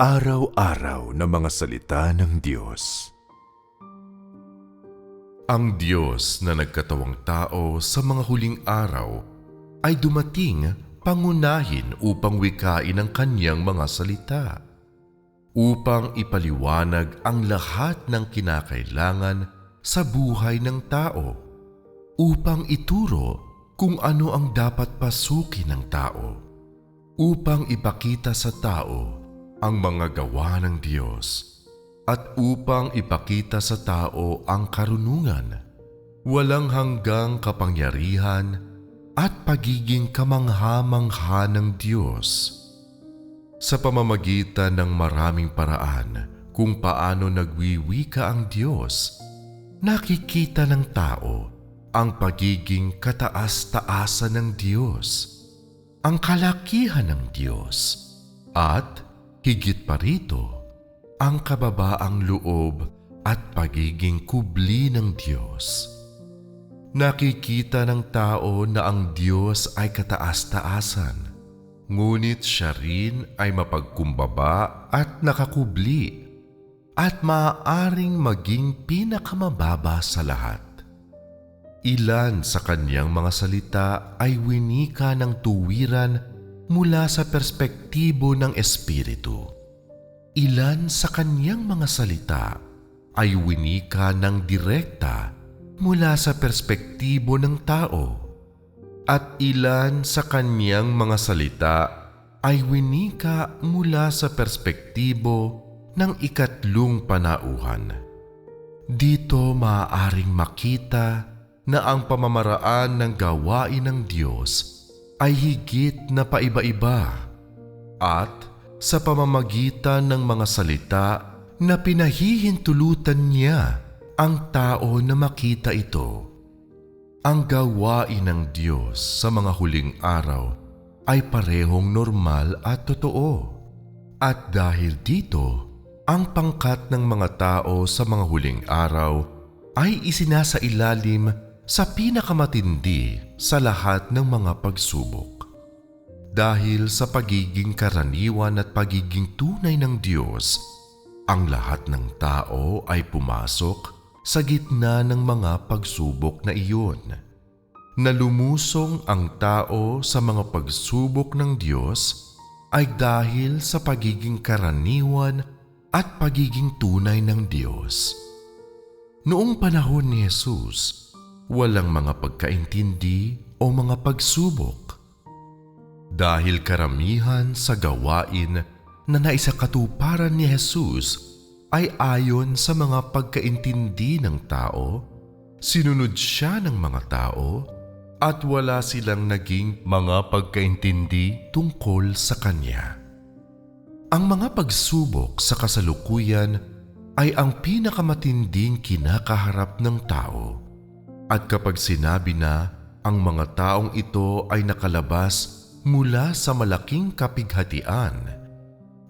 Araw-araw na mga salita ng Diyos. Ang Diyos na nagkatawang tao sa mga huling araw ay dumating pangunahin upang wikain ang kanyang mga salita. Upang ipaliwanag ang lahat ng kinakailangan sa buhay ng tao. Upang ituro kung ano ang dapat pasukin ng tao. Upang ipakita sa tao ang mga gawa ng Diyos at upang ipakita sa tao ang karunungan, walang hanggang kapangyarihan at pagiging kamangha-mangha ng Diyos. Sa pamamagitan ng maraming paraan kung paano nagwiwika ang Diyos, nakikita ng tao ang pagiging kataas-taasan ng Diyos, ang kalakihan ng Diyos, at Higit pa rito, ang kababaang loob at pagiging kubli ng Diyos. Nakikita ng tao na ang Diyos ay kataas-taasan, ngunit siya rin ay mapagkumbaba at nakakubli at maaaring maging pinakamababa sa lahat. Ilan sa kanyang mga salita ay winika ng tuwiran mula sa perspektibo ng Espiritu. Ilan sa kanyang mga salita ay winika ng direkta mula sa perspektibo ng tao at ilan sa kanyang mga salita ay winika mula sa perspektibo ng ikatlong panauhan. Dito maaaring makita na ang pamamaraan ng gawain ng Diyos ay higit na paiba-iba at sa pamamagitan ng mga salita na pinahihintulutan niya ang tao na makita ito. Ang gawain ng Diyos sa mga huling araw ay parehong normal at totoo. At dahil dito, ang pangkat ng mga tao sa mga huling araw ay isinasa ilalim sa pinakamatindi sa lahat ng mga pagsubok. Dahil sa pagiging karaniwan at pagiging tunay ng Diyos, ang lahat ng tao ay pumasok sa gitna ng mga pagsubok na iyon. Nalumusong ang tao sa mga pagsubok ng Diyos ay dahil sa pagiging karaniwan at pagiging tunay ng Diyos. Noong panahon ni Jesus, walang mga pagkaintindi o mga pagsubok. Dahil karamihan sa gawain na naisakatuparan ni Jesus ay ayon sa mga pagkaintindi ng tao, sinunod siya ng mga tao at wala silang naging mga pagkaintindi tungkol sa Kanya. Ang mga pagsubok sa kasalukuyan ay ang pinakamatinding kinakaharap ng tao at kapag sinabi na ang mga taong ito ay nakalabas mula sa malaking kapighatian,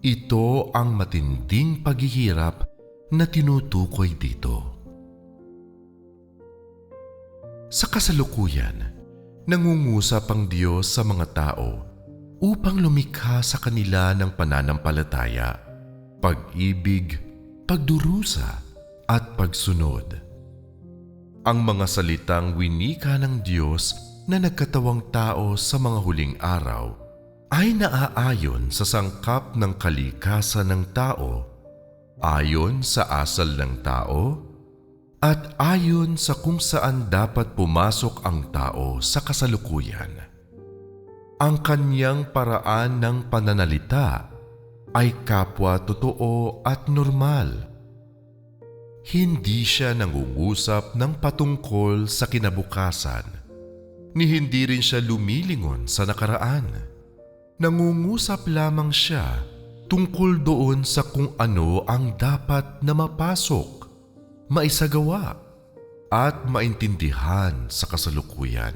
ito ang matinding paghihirap na tinutukoy dito. Sa kasalukuyan, nangungusap ang Diyos sa mga tao upang lumikha sa kanila ng pananampalataya, pag-ibig, pagdurusa at pagsunod ang mga salitang winika ng Diyos na nagkatawang tao sa mga huling araw ay naaayon sa sangkap ng kalikasan ng tao, ayon sa asal ng tao, at ayon sa kung saan dapat pumasok ang tao sa kasalukuyan. Ang kanyang paraan ng pananalita ay kapwa totoo at normal hindi siya nangungusap ng patungkol sa kinabukasan, ni hindi rin siya lumilingon sa nakaraan. Nangungusap lamang siya tungkol doon sa kung ano ang dapat na mapasok, maisagawa, at maintindihan sa kasalukuyan.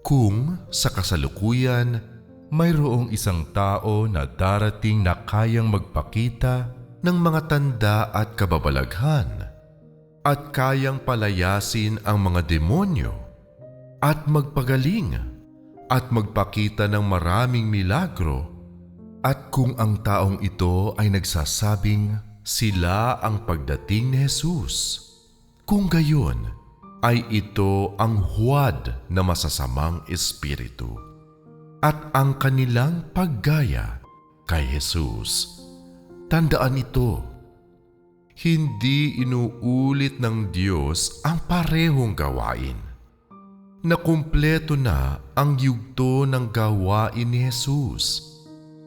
Kung sa kasalukuyan, mayroong isang tao na darating na kayang magpakita ng mga tanda at kababalaghan at kayang palayasin ang mga demonyo at magpagaling at magpakita ng maraming milagro, At kung ang taong ito ay nagsasabing sila ang pagdating ni Jesus, kung gayon ay ito ang huwad na masasamang espiritu at ang kanilang paggaya kay Jesus. Tandaan ito, hindi inuulit ng Diyos ang parehong gawain. Nakumpleto na ang yugto ng gawain ni Jesus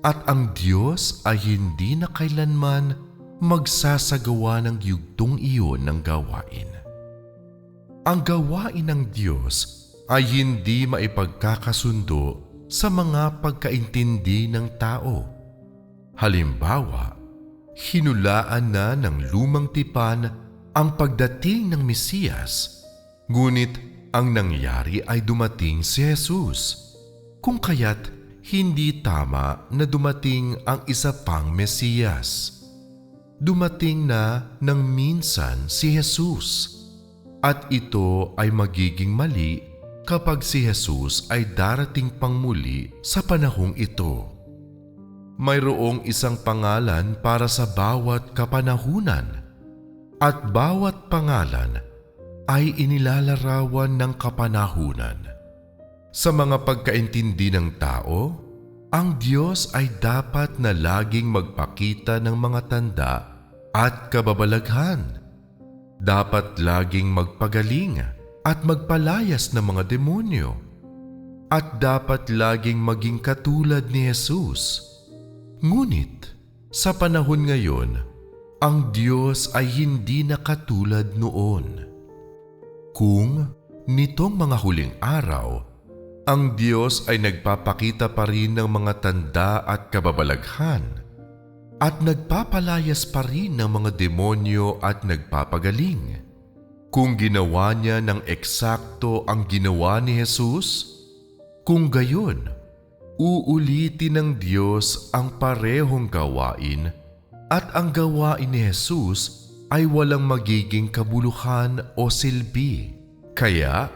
at ang Diyos ay hindi na kailanman magsasagawa ng yugtong iyon ng gawain. Ang gawain ng Diyos ay hindi maipagkakasundo sa mga pagkaintindi ng tao. Halimbawa, hinulaan na ng lumang tipan ang pagdating ng Mesiyas, ngunit ang nangyari ay dumating si Jesus, kung kaya't hindi tama na dumating ang isa pang Mesiyas. Dumating na ng minsan si Jesus at ito ay magiging mali kapag si Jesus ay darating pang muli sa panahong ito. Mayroong isang pangalan para sa bawat kapanahunan at bawat pangalan ay inilalarawan ng kapanahunan. Sa mga pagkaintindi ng tao, ang Diyos ay dapat na laging magpakita ng mga tanda at kababalaghan. Dapat laging magpagaling at magpalayas ng mga demonyo. At dapat laging maging katulad ni Jesus. Ngunit sa panahon ngayon, ang Diyos ay hindi na katulad noon. Kung nitong mga huling araw, ang Diyos ay nagpapakita pa rin ng mga tanda at kababalaghan at nagpapalayas pa rin ng mga demonyo at nagpapagaling. Kung ginawa niya ng eksakto ang ginawa ni Jesus, kung gayon, uulitin ng Diyos ang parehong gawain at ang gawain ni Jesus ay walang magiging kabuluhan o silbi. Kaya,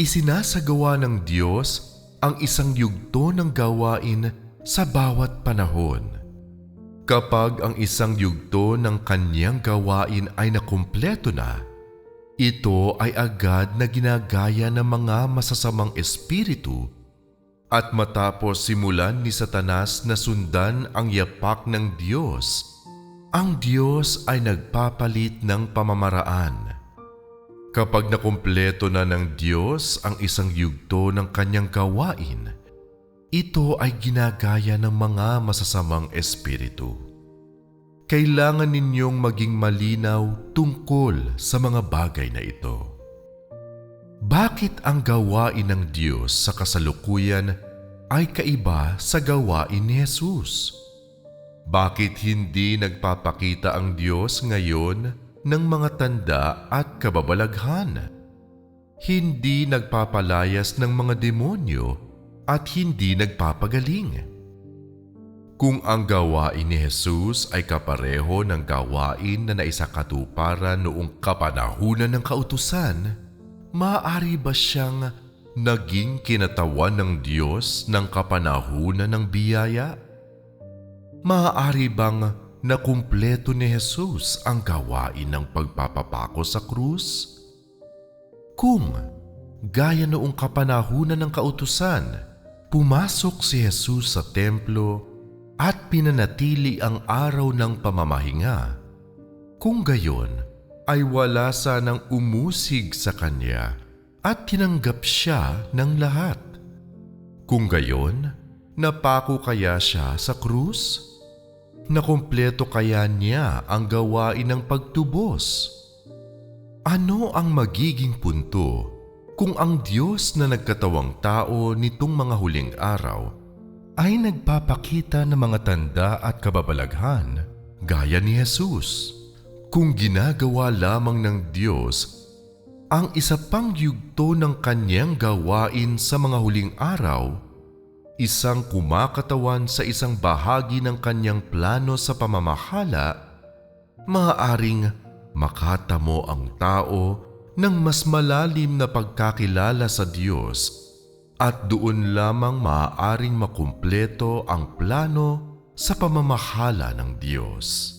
isinasagawa ng Diyos ang isang yugto ng gawain sa bawat panahon. Kapag ang isang yugto ng kanyang gawain ay nakumpleto na, ito ay agad na ginagaya ng mga masasamang espiritu at matapos simulan ni Satanas na sundan ang yapak ng Diyos, ang Diyos ay nagpapalit ng pamamaraan. Kapag nakumpleto na ng Diyos ang isang yugto ng kanyang gawain, ito ay ginagaya ng mga masasamang espiritu. Kailangan ninyong maging malinaw tungkol sa mga bagay na ito. Bakit ang gawain ng Diyos sa kasalukuyan ay kaiba sa gawain ni Jesus? Bakit hindi nagpapakita ang Diyos ngayon ng mga tanda at kababalaghan? Hindi nagpapalayas ng mga demonyo at hindi nagpapagaling. Kung ang gawain ni Jesus ay kapareho ng gawain na naisakatuparan noong kapanahunan ng kautusan, maaari ba siyang naging kinatawan ng Diyos ng kapanahunan ng biyaya? Maaari bang nakumpleto ni Jesus ang gawain ng pagpapapako sa krus? Kung, gaya noong kapanahunan ng kautusan, pumasok si Jesus sa templo at pinanatili ang araw ng pamamahinga. Kung gayon, ay wala sanang umusig sa kanya at tinanggap siya ng lahat. Kung gayon, napako kaya siya sa krus? Nakumpleto kaya niya ang gawain ng pagtubos? Ano ang magiging punto kung ang Diyos na nagkatawang tao nitong mga huling araw ay nagpapakita ng mga tanda at kababalaghan gaya ni Jesus. Kung ginagawa lamang ng Diyos ang isa pang yugto ng kanyang gawain sa mga huling araw, isang kumakatawan sa isang bahagi ng kanyang plano sa pamamahala, maaaring makatamo ang tao ng mas malalim na pagkakilala sa Diyos at doon lamang maaaring makumpleto ang plano sa pamamahala ng Diyos.